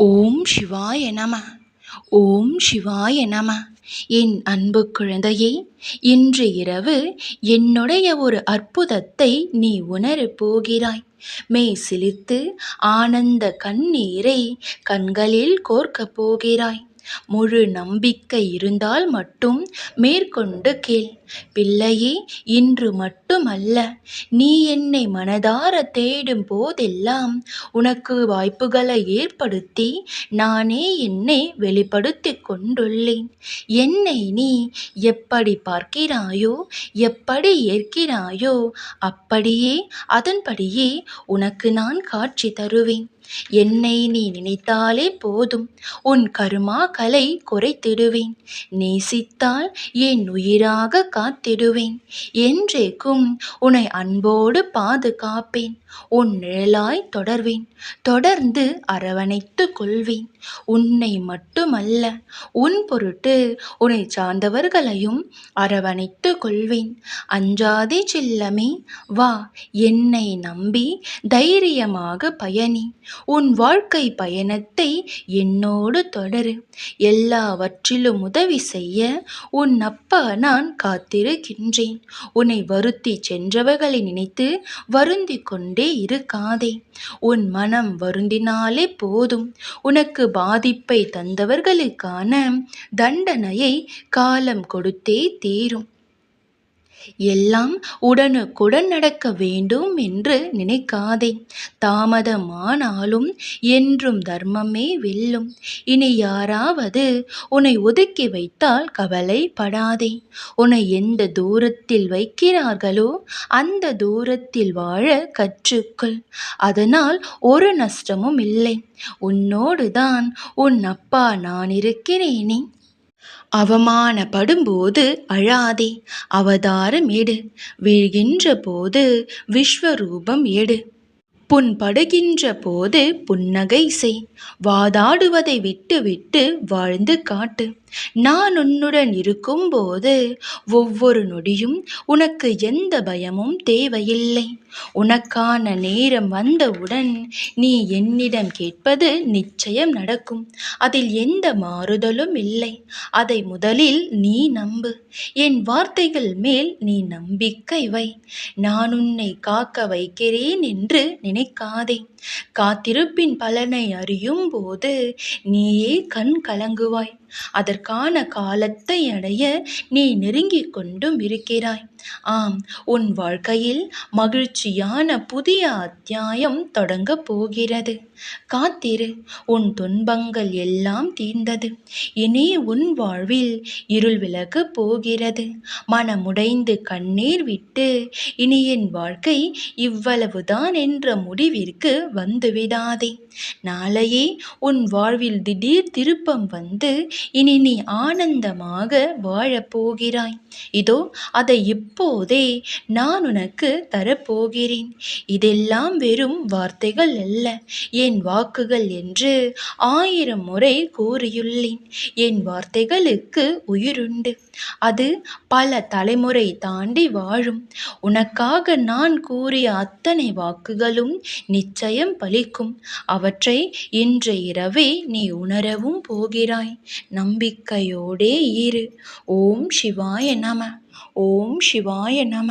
ஓம் சிவாய நம. ஓம் சிவாய நம. என் அன்பு குழந்தையே இன்று இரவு என்னுடைய ஒரு அற்புதத்தை நீ உணரப் போகிறாய். மெய் சிலித்து ஆனந்த கண்ணீரை கண்களில் கோர்க்கப் போகிறாய். முழு நம்பிக்கை இருந்தால் மட்டும் மேற்கொண்டு கேள். பிள்ளையே இன்று மட்டுமல்ல நீ என்னை மனதார தேடும் போதெல்லாம் உனக்கு வாய்ப்புகளை ஏற்படுத்தி நானே என்னை வெளிப்படுத்திக் கொண்டுள்ளேன். என்னை நீ எப்படி பார்க்கிறாயோ எப்படி ஏற்கிறாயோ அப்படியே அதன்படியே உனக்கு நான் காட்சி தருவேன். என்னை நீ நினைத்தாலே போதும் உன் கருமாக்களை குறைத்திடுவேன். நேசித்தால் என் உயிராக காத்திடுவேன். என்றேக்கும் உன்னை அன்போடு பாதுகாப்பேன். உன் நிழலாய் தொடர்வேன். தொடர்ந்து அரவணைத்து கொள்வேன். உன்னை மட்டுமல்ல உன் பொருட்டு உன்னை சார்ந்தவர்களையும் அரவணைத்து கொள்வேன். அஞ்சாதே செல்லமே வா என்னை நம்பி தைரியமாக பயணி. உன் வாழ்க்கை பயணத்தை என்னோடு தொடரு. எல்லாவற்றிலும் உதவி செய்ய உன் அப்பா நான் காத்து காத்திருக்கின்றேன். உன்னை வருத்தி சென்றவர்களை நினைத்து வருந்தி கொண்டே இருக்காதே உன் மனம் வருந்தினாலே போதும். உனக்கு பாதிப்பை தந்தவர்களுக்கான தண்டனையை காலம் கொடுத்தே தீரும். எல்லாம் உடனுக்குடன் நடக்க வேண்டும் என்று நினைக்காதே. தாமதமானாலும் என்றும் தர்மமே வெல்லும். இனி யாராவது உன்னை ஒதுக்கி வைத்தால் கவலைப்படாதே. உன்னை எந்த தூரத்தில் வைக்கிறார்களோ அந்த தூரத்தில் வாழ கற்றுக்கொள். அதனால் ஒரு நஷ்டமும் இல்லை. உன்னோடுதான் உன் அப்பா நான் இருக்கிறேனே. அவமானப்படும்போது அழாதே அவதாரம் எடு. வீழ்கின்ற போது விஸ்வரூபம் எடு. புண்படுகின்ற போது புன்னகை செய். வாதாடுவதை விட்டு விட்டு வாழ்ந்து காட்டு. நான் உன்னுடன் இருக்கும்போது ஒவ்வொரு நொடியும் உனக்கு எந்த பயமும் தேவையில்லை. உனக்கான நேரம் வந்தவுடன் நீ என்னிடம் கேட்பது நிச்சயம் நடக்கும். அதில் எந்த மாறுதலும் இல்லை. அதை முதலில் நீ நம்பு. என் வார்த்தைகள் மேல் நீ நம்பிக்கை வை. நான் உன்னை காக்க வைக்கிறேன் என்று நினைக்காதே. காத்திருப்பின் பலனை அறியும் போது நீயே கண் கலங்குவாய். அதற்கான காலத்தை அடைய நீ நெருங்கிக் கொண்டும் இருக்கிறாய். ஆம் உன் வாழ்க்கையில் மகிழ்ச்சியான புதிய அத்தியாயம் தொடங்கப் போகிறது. காத்திரு உன் துன்பங்கள் எல்லாம் தீர்ந்தது. இனி உன் வாழ்வில் இருள் விலகு போகிறது. மனமுடைந்து கண்ணீர் விட்டு இனி என் வாழ்க்கை இவ்வளவுதான் என்ற முடிவிற்கு வந்துவிடாதே. நாளையே உன் வாழ்வில் திடீர் திருப்பம் வந்து இனி நீ ஆனந்தமாக வாழப்போகிறாய் இதோ அதை இப்போதே நான் உனக்கு தரப்போகிறேன். இதெல்லாம் வெறும் வார்த்தைகள் அல்ல. என் வாக்குகள் என்று ஆயிரம் முறை கூறியுள்ளேன். என் வார்த்தைகளுக்கு உயிருண்டு. அது பல தலைமுறை தாண்டி வாழும். உனக்காக நான் கூறிய அத்தனை வாக்குகளும் நிச்சயம் பலிக்கும். அவற்றை இன்று இரவே நீ உணரவும் போகிறாய். நம்பிக்கையோடே இரு. ஓம் சிவாய நம. ஓம் சிவாய நம.